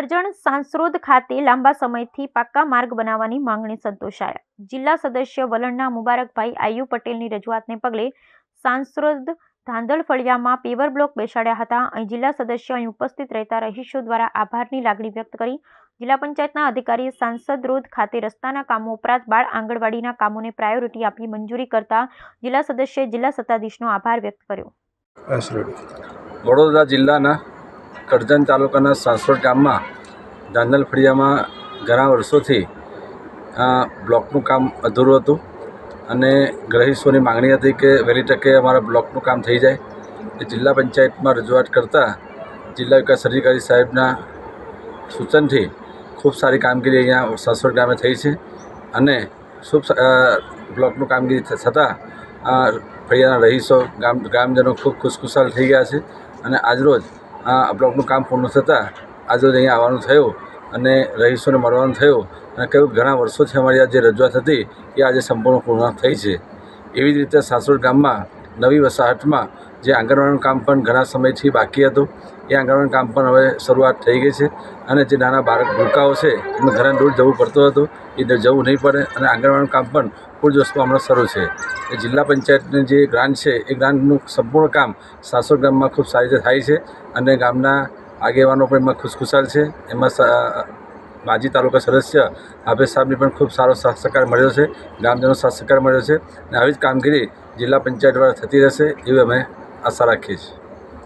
કરજણ સાંસરોદ ખાતે લાંબા સમયથી પાક્કા માર્ગ બનાવવાની માંગણી સંતોષાયા. જિલ્લા સદસ્ય વલણના મુબારકભાઈ આયુ પટેલની રજૂઆતને પગલે સાંસરોદ ધાંધલ ફળિયામાં પેવર બ્લોક બેસાડ્યા હતા. અહીં જિલ્લા સદસ્ય અહીં ઉપસ્થિત રહેતા રહીશો દ્વારા આભારની લાગણી વ્યક્ત કરી જિલ્લા પંચાયતના અધિકારીએ સાંસદ રોડ ખાતે રસ્તાના કામો ઉપરાંત બાળ આંગણવાડીના કામોને પ્રાયોરિટી આપી મંજૂરી કરતા જિલ્લા સદસ્યએ જિલ્લા સત્તાધીશનો આભાર વ્યક્ત કર્યો. વડોદરા જિલ્લાના કરજણ તાલુકાના સાસવડ ગામમાં ધાંધલ ફળિયામાં ઘણા વર્ષોથી આ બ્લોકનું કામ અધૂરું હતું અને ગ્રહીશોની માંગણી હતી કે વહેલી તકે અમારા બ્લોકનું કામ થઈ જાય. એ જિલ્લા પંચાયતમાં રજૂઆત કરતાં જિલ્લા વિકાસ અધિકારી સાહેબના સૂચનથી ખૂબ સારી કામગીરી અહીંયા સાસવડ ગામે થઈ છે અને સ- બ્લોકનું કામગીરી થતાં ફળિયાના રહીશો, ગામ ગ્રામજનો ખૂબ ખુશખુશાલ થઈ ગયા છે અને આજરોજ આ બ્લોકનું કામ પૂર્ણ થતાં આજરોજ અહીંયા આવવાનું થયું અને રહીશોને મળવાનું થયું અને કહ્યું ઘણા વર્ષોથી અમારી આ જે રજૂઆત હતી એ આજે સંપૂર્ણ પૂર્ણ થઈ છે. એવી જ રીતે સાસોડ ગામમાં નવી વસાહતમાં જે આંગણવાડીનું કામ પણ ઘણા સમયથી બાકી હતું, એ આંગણવાડીનું કામ પણ હવે શરૂઆત થઈ ગઈ છે અને જે નાના બાળક ભૂલકાઓ છે એમને ઘણા દૂર જવું પડતું હતું, એ જવું નહીં પડે અને આંગણવાડીનું કામ પણ પૂરજોશમાં હમણાં શરૂ છે. એ જિલ્લા પંચાયતની જે ગ્રાન્ટ છે, એ ગ્રાન્ટનું સંપૂર્ણ કામ સાસોડ ગામમાં ખૂબ સારી રીતે થાય છે અને ગામના આગેવાનો પણ એમાં ખુશખુશાલ છે. એમાં માજી તાલુકા સદસ્ય આભેદ સાહેબને પણ ખૂબ સારો સાથ સહકાર મળ્યો છે. ગામજનો સાથ સહકાર મળ્યો છે. અને આવી જ કામગીરી જિલ્લા પંચાયત દ્વારા થતી રહેશે એવી અમે આશા રાખીએ છીએ.